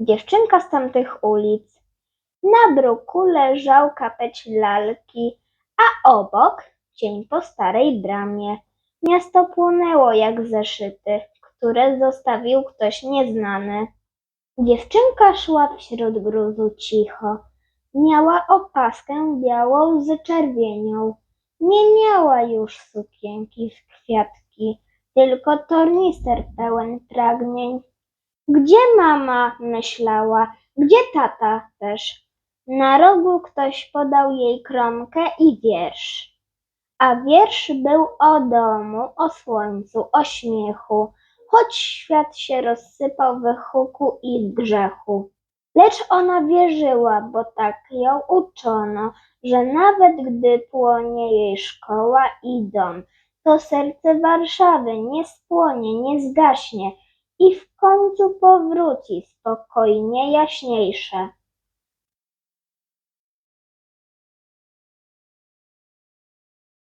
Dziewczynka z tamtych ulic. Na bruku leżał kapeć lalki, a obok cień po starej bramie. Miasto płonęło jak zeszyty, które zostawił ktoś nieznany. Dziewczynka szła wśród gruzu cicho. Miała opaskę białą z czerwienią. Nie miała już sukienki w kwiatki, tylko tornister pełen pragnień. Gdzie mama? myślała. Gdzie tata też? Na rogu ktoś podał jej kromkę i wiersz. A wiersz był o domu, o słońcu, o śmiechu, choć świat się rozsypał we huku i grzechu. Lecz ona wierzyła, bo tak ją uczono, że nawet gdy płonie jej szkoła i dom, to serce Warszawy nie spłonie, nie zgaśnie i w końcu powróci spokojnie jaśniejsze.